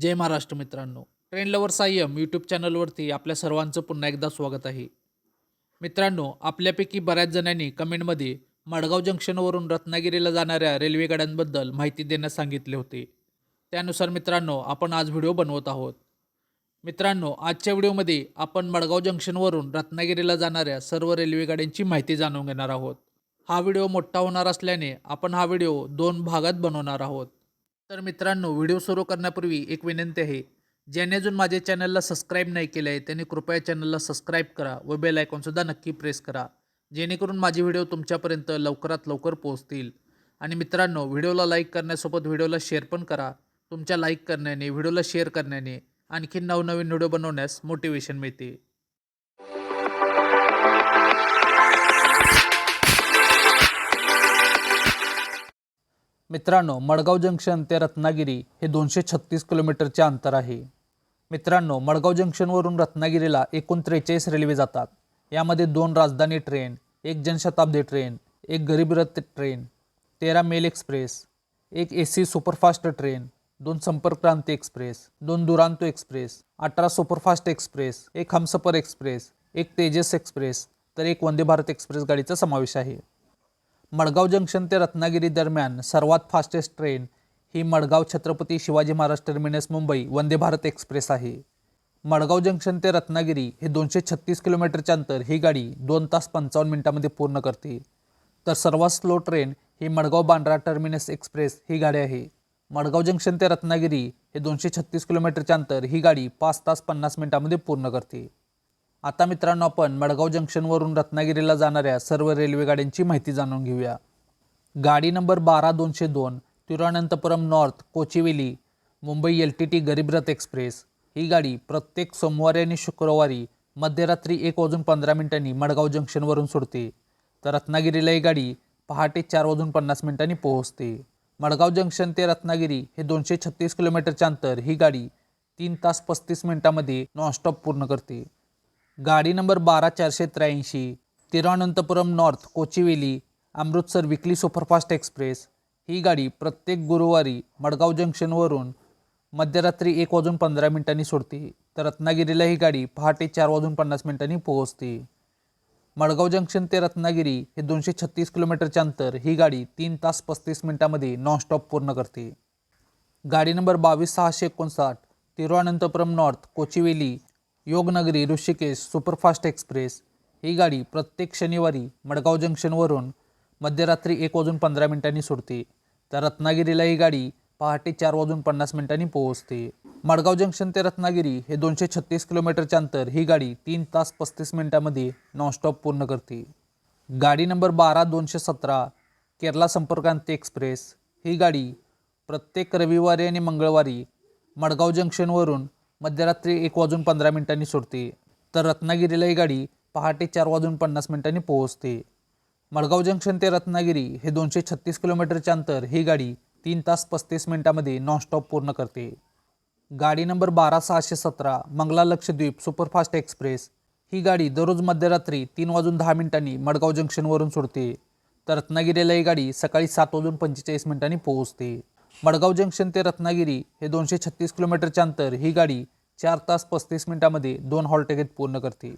जय महाराष्ट्र मित्रांनो. Train lover Sayam YouTube चॅनलवरती आपल्या सर्वांचं पुन्हा एकदा स्वागत आहे. मित्रांनो आपल्यापैकी बऱ्याच जणांनी कमेंटमध्ये मडगाव जंक्शनवरून रत्नागिरीला जाणाऱ्या रेल्वे गाड्यांबद्दल माहिती देण्यास सांगितले होते. त्यानुसार मित्रांनो आपण आज व्हिडिओ बनवत आहोत. मित्रांनो आजच्या व्हिडिओमध्ये आपण मडगाव जंक्शनवरून रत्नागिरीला जाणाऱ्या सर्व रेल्वे गाड्यांची माहिती जाणून घेणार आहोत. हा व्हिडिओ मोठा होणार असल्याने आपण हा व्हिडिओ दोन भागात बनवणार आहोत. तर मित्रांनो व्हिडिओ सुरू करण्यापूर्वी एक विनंती आहे ज्याने अजून माझ्या चॅनलला सबस्क्राईब नाही केलं आहे त्यांनी कृपया चॅनलला सबस्क्राईब करा व बेल आयकॉनसुद्धा नक्की प्रेस करा जेणेकरून माझे व्हिडिओ तुमच्यापर्यंत लवकरात लवकर पोहोचतील. आणि मित्रांनो व्हिडिओला लाईक करण्यासोबत व्हिडिओला शेअर पण करा तुमच्या लाईक करण्याने व्हिडिओला शेअर करण्याने आणखी नवनवीन व्हिडिओ बनवण्यास मोटिवेशन मिळते. मित्रांनो मडगाव जंक्शन ते रत्नागिरी हे दोनशे छत्तीस किलोमीटरचे अंतर आहे. मित्रांनो मडगाव जंक्शनवरून रत्नागिरीला एकूण त्रेचाळीस रेल्वे जातात. यामध्ये दोन राजधानी ट्रेन एक जनशताब्दी ट्रेन एक गरीब रथ ट्रेन तेरा मेल एक्सप्रेस एक ए सी सुपरफास्ट ट्रेन दोन संपर्क क्रांती एक्सप्रेस दोन दुरांतो एक्सप्रेस अठरा सुपरफास्ट एक्सप्रेस एक हमसफर एक्सप्रेस एक तेजस एक्सप्रेस तर एक वंदे भारत एक्सप्रेस गाडीचा समावेश आहे. मडगाव जंक्शन ते रत्नागिरी दरम्यान सर्वात फास्टेस्ट ट्रेन ही मडगाव छत्रपती शिवाजी महाराज टर्मिनस मुंबई वंदे भारत एक्सप्रेस आहे. मडगाव जंक्शन ते रत्नागिरी हे दोनशे छत्तीस किलोमीटरचे अंतर ही गाडी दोन तास पंचावन्न मिनिटांमध्ये पूर्ण करते. तर सर्वात स्लो ट्रेन ही मडगाव बांद्रा टर्मिनस एक्सप्रेस ही गाडी आहे. मडगाव जंक्शन ते रत्नागिरी हे दोनशे छत्तीस किलोमीटरचे अंतर ही गाडी पाच तास पन्नास मिनिटांमध्ये पूर्ण करते. आता मित्रांनो आपण मडगाव जंक्शनवरून रत्नागिरीला जाणाऱ्या सर्व रेल्वे गाड्यांची माहिती जाणून घेऊया. गाडी नंबर बारा दोनशे दोन Thiruvananthapuram north Kochuveli Mumbai L T T Garib Rath express. ही गाडी प्रत्येक सोमवारी आणि शुक्रवारी मध्यरात्री एक वाजून पंधरा मिनिटांनी मडगाव जंक्शनवरून सोडते. तर रत्नागिरीला ही गाडी पहाटे चार वाजून पन्नास मिनिटांनी पोहोचते. मडगाव जंक्शन ते रत्नागिरी हे दोनशे छत्तीस किलोमीटरच्या अंतर. ही गाडी तीन तास पस्तीस मिनिटांमध्ये नॉनस्टॉप पूर्ण करते. गाडी नंबर बारा चारशे त्र्याऐंशी Thiruvananthapuram north Kochuveli Amritsar weekly superfast express. ही गाडी प्रत्येक गुरुवारी मडगाव जंक्शनवरून मध्यरात्री एक वाजून पंधरा मिनिटांनी सोडते. तर रत्नागिरीला ही गाडी पहाटे चार वाजून पन्नास मिनिटांनी पोहोचते. मडगाव जंक्शन ते रत्नागिरी हे दोनशे छत्तीस किलोमीटरच्या अंतर. ही गाडी तीन तास पस्तीस मिनिटांमध्ये नॉनस्टॉप पूर्ण करते. गाडी नंबर बावीस सहाशे एकोणसाठ Thiruvananthapuram north Kochuveli Yognagari Rishikesh superfast express ही गाडी प्रत्येक शनिवारी मडगाव जंक्शनवरून मध्यरात्री एक वाजून पंधरा मिनिटांनी सुटते तर रत्नागिरीला ही गाडी पहाटे चार वाजून पन्नास मिनिटांनी पोहोचते. मडगाव जंक्शन ते रत्नागिरी हे दोनशे छत्तीस किलोमीटरच्या अंतर ही गाडी तीन तास पस्तीस मिनिटांमध्ये नॉनस्टॉप पूर्ण करते. गाडी नंबर बारा दोनशे सतरा केरला संपर्कांती एक्सप्रेस ही गाडी प्रत्येक रविवारी आणि मंगळवारी मडगाव जंक्शनवरून मध्यरात्री एक वाजून पंधरा मिनिटांनी सुटते तर रत्नागिरीला ही गाडी पहाटे चार वाजून पन्नास मिनिटांनी पोहोचते. मडगाव जंक्शन ते रत्नागिरी हे दोनशे छत्तीस किलोमीटरचे अंतर ही गाडी तीन तास पस्तीस मिनिटांमध्ये नॉनस्टॉप पूर्ण करते. गाडी नंबर बारा सहाशे सतरा मंगला लक्षद्वीप सुपरफास्ट एक्सप्रेस ही गाडी दररोज मध्यरात्री तीन वाजून दहा मिनिटांनी मडगाव जंक्शनवरून सुटते तर रत्नागिरीला ही गाडी सकाळी सात वाजून पंचेचाळीस मिनिटांनी पोहोचते. मडगाव जंक्शन ते रत्नागिरी हे दोनशे छत्तीस किलोमीटरचे अंतर ही गाडी चार तास पस्तीस मिनिटांमध्ये दोन हॉल्टेगेट पूर्ण करते.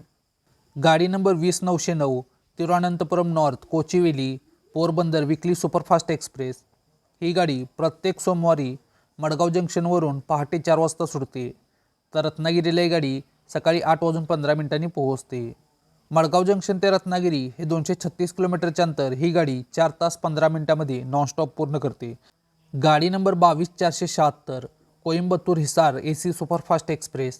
गाडी नंबर वीस नऊशे नऊ Thiruvananthapuram north Kochuveli Porbandar weekly superfast express. ही गाडी प्रत्येक सोमवारी मडगाव जंक्शनवरून पहाटे चार वाजता सुटते. तर रत्नागिरीला ही गाडी सकाळी आठ वाजून पंधरा मिनिटांनी पोहोचते. मडगाव जंक्शन ते रत्नागिरी हे दोनशे छत्तीस किलोमीटरचे अंतर ही गाडी चार तास पंधरा मिनिटांमध्ये नॉनस्टॉप पूर्ण करते. गाडी नंबर बावीस चारशे शहात्तर Coimbatore Hisar A C superfast express.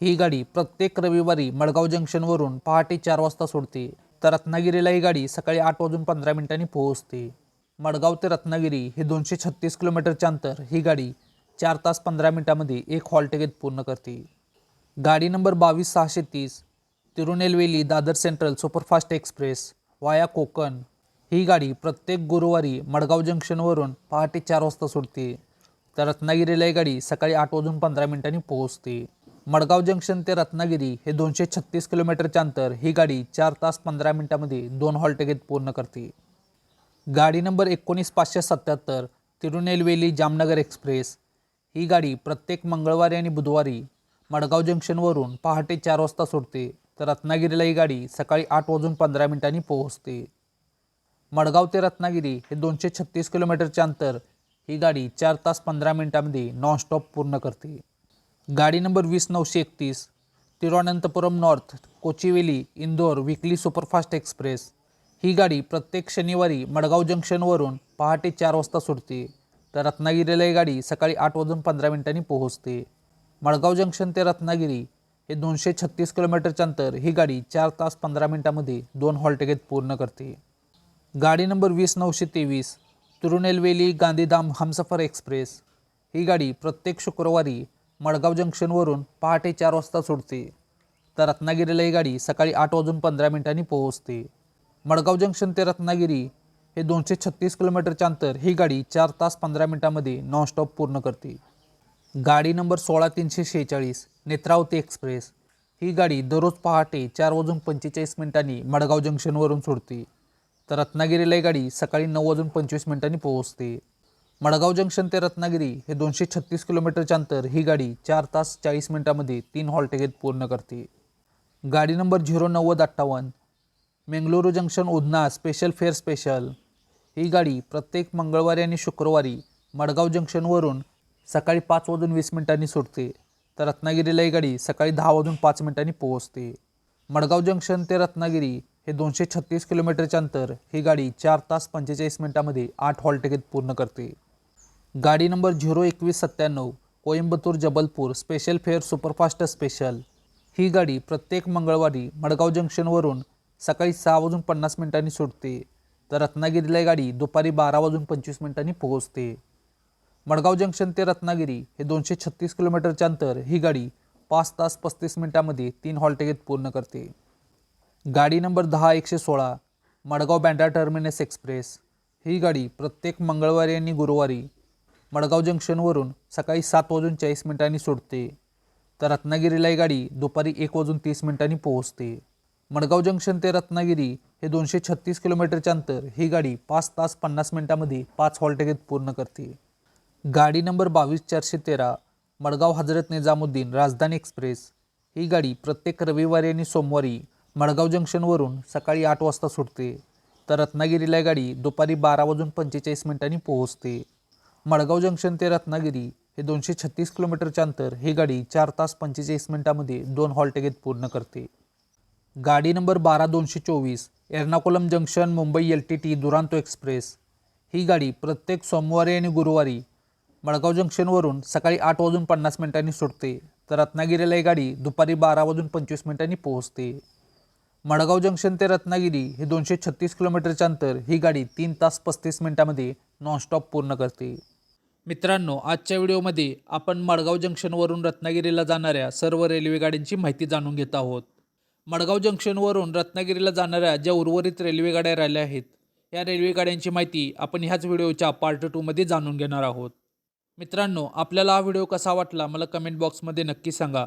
ही गाडी प्रत्येक रविवारी मडगाव जंक्शनवरून पहाटे चार वाजता सोडते. तर रत्नागिरीला ही गाडी सकाळी आठ वाजून पंधरा मिनिटांनी पोहोचते. मडगाव ते रत्नागिरी हे दोनशे छत्तीस किलोमीटरच्या अंतर ही गाडी चार तास पंधरा मिनिटांमध्ये एक हॉल्टेगेट पूर्ण करते. गाडी नंबर बावीस सहाशे तीस Tirunelveli Dadar central superfast express via Konkan ही गाडी प्रत्येक गुरुवारी मडगाव जंक्शनवरून पहाटे चार वाजता सुटते. तर रत्नागिरीला ही गाडी सकाळी आठ वाजून पंधरा मिनिटांनी पोहोचते. मडगाव जंक्शन ते रत्नागिरी हे दोनशे छत्तीस किलोमीटरचे अंतर ही गाडी चार तास पंधरा मिनिटांमध्ये दोन हॉल्टेगेट पूर्ण करते. गाडी नंबर एकोणीस पाचशे सत्याहत्तर तिरुनेलवेली जामनगर एक्सप्रेस. ही गाडी प्रत्येक मंगळवारी आणि बुधवारी मडगाव जंक्शनवरून पहाटे चार वाजता सुटते. तर रत्नागिरीला ही गाडी सकाळी आठ वाजून पंधरा मिनिटांनी पोहोचते. मडगाव ते रत्नागिरी हे दोनशे छत्तीस किलोमीटरचे अंतर. ही गाडी चार तास पंधरा मिनिटांमध्ये नॉनस्टॉप पूर्ण करते. गाडी नंबर वीस नऊशे एकतीस Thiruvananthapuram north Kochuveli Indore weekly superfast express. ही गाडी प्रत्येक शनिवारी मडगाव जंक्शनवरून पहाटे चार वाजता सुटते. तर रत्नागिरीला ही गाडी सकाळी आठ वाजून पंधरा मिनिटांनी पोहोचते. मडगाव जंक्शन ते रत्नागिरी हे दोनशे छत्तीस किलोमीटरचे अंतर. ही गाडी चार तास पंधरा मिनिटांमध्ये दोन हॉल्ट घेत पूर्ण करते. गाडी नंबर वीस नऊशे तेवीस तिरुनेलवेली गांधीधाम हमसफर एक्सप्रेस. ही गाडी प्रत्येक शुक्रवारी मडगाव जंक्शनवरून पहाटे चार वाजता सोडते. तर रत्नागिरीला ही गाडी सकाळी आठ वाजून पंधरा मिनिटांनी पोहोचते. मडगाव जंक्शन ते रत्नागिरी हे दोनशे छत्तीस किलोमीटरच्या अंतर ही गाडी चार तास पंधरा मिनिटांमध्ये नॉनस्टॉप पूर्ण करते. गाडी नंबर सोळा तीनशे शेहेचाळीस नेत्रावती एक्सप्रेस. ही गाडी दररोज पहाटे चार वाजून पंचेचाळीस मिनिटांनी मडगाव जंक्शनवरून सोडते. तर रत्नागिरीला ही गाडी सकाळी नऊ वाजून पंचवीस मिनिटांनी पोहोचते. मडगाव जंक्शन ते रत्नागिरी हे दोनशे छत्तीस किलोमीटरच्या अंतर ही गाडी चार तास चाळीस मिनिटांमध्ये तीन हॉल्ट घेत पूर्ण करते. गाडी नंबर झिरो नव्वद अठ्ठावन्न Mangaluru junction Udhna special fare special. ही गाडी प्रत्येक मंगळवारी आणि शुक्रवारी मडगाव जंक्शनवरून सकाळी पाच वाजून वीस मिनिटांनी सुटते. तर रत्नागिरीला ही गाडी सकाळी दहा वाजून पाच मिनिटांनी पोहोचते. मडगाव जंक्शन ते रत्नागिरी हे दोनशे छत्तीस किलोमीटरचे अंतर ही गाडी चार तास पंचेचाळीस मिनिटांमध्ये आठ हॉल घेत पूर्ण करते. गाडी नंबर झिरो एकवीस सत्त्याण्णव Coimbatore Jabalpur special fare superfast special. ही गाडी प्रत्येक मंगळवारी मडगाव जंक्शनवरून सकाळी सहा वाजून पन्नास मिनिटांनी सुटते तर रत्नागिरीला ही गाडी दुपारी बारा वाजून पंचवीस मिनिटांनी पोहोचते. मडगाव जंक्शन ते रत्नागिरी हे दोनशे छत्तीस किलोमीटरचे अंतर ही गाडी पाच तास पस्तीस मिनिटांमध्ये तीन हॉल घेत पूर्ण करते. गाडी नंबर दहा एकशे सोळा मडगाव बँड्रा टर्मिनस एक्सप्रेस. ही गाडी प्रत्येक मंगळवारी आणि गुरुवारी मडगाव जंक्शनवरून सकाळी सात वाजून चाळीस मिनिटांनी सुटते तर रत्नागिरीला ही गाडी दुपारी एक वाजून तीस मिनिटांनी पोहोचते. मडगाव जंक्शन ते रत्नागिरी हे दोनशे छत्तीस किलोमीटरचे अंतर. ही गाडी पाच तास पन्नास मिनिटांमध्ये पाच हॉलटेकेत पूर्ण करते. गाडी नंबर बावीस चारशे तेरा मडगाव हजरत निजामुद्दीन राजधानी एक्सप्रेस. ही गाडी प्रत्येक रविवारी आणि सोमवारी मडगाव जंक्शनवरून सकाळी आठ वाजता सुटते. तर रत्नागिरीला गाडी दुपारी बारा वाजून पंचेचाळीस मिनिटांनी पोहोचते. मडगाव जंक्शन ते रत्नागिरी हे दोनशे छत्तीस किलोमीटरच्या अंतर ही गाडी चार तास पंचेचाळीस मिनिटांमध्ये दोन हॉल्ट घेत पूर्ण करते. गाडी नंबर बारा दोनशे चोवीस Ernakulam junction Mumbai L T T Duronto express. ही गाडी प्रत्येक सोमवारी आणि गुरुवारी मडगाव जंक्शनवरून सकाळी आठ वाजून पन्नास मिनिटांनी सुटते. तर रत्नागिरीला ही गाडी दुपारी बारा वाजून पंचवीस मिनिटांनी पोहोचते. मडगाव जंक्शन ते रत्नागिरी हे दोनशे छत्तीस किलोमीटरचे अंतर ही गाडी तीन तास पस्तीस मिनिटामध्ये नॉनस्टॉप पूर्ण करते. मित्रांनो आजच्या व्हिडिओमध्ये आपण मडगाव जंक्शनवरून रत्नागिरीला जाणाऱ्या सर्व रेल्वे गाड्यांची माहिती जाणून घेत आहोत. मडगाव जंक्शनवरून रत्नागिरीला जाणाऱ्या ज्या उर्वरित रेल्वे गाड्या राहिल्या आहेत या रेल्वे गाड्यांची माहिती आपण ह्याच व्हिडिओच्या पार्ट टूमध्ये जाणून घेणार आहोत. मित्रांनो आपल्याला हा व्हिडिओ कसा वाटला मला कमेंट बॉक्समध्ये नक्की सांगा.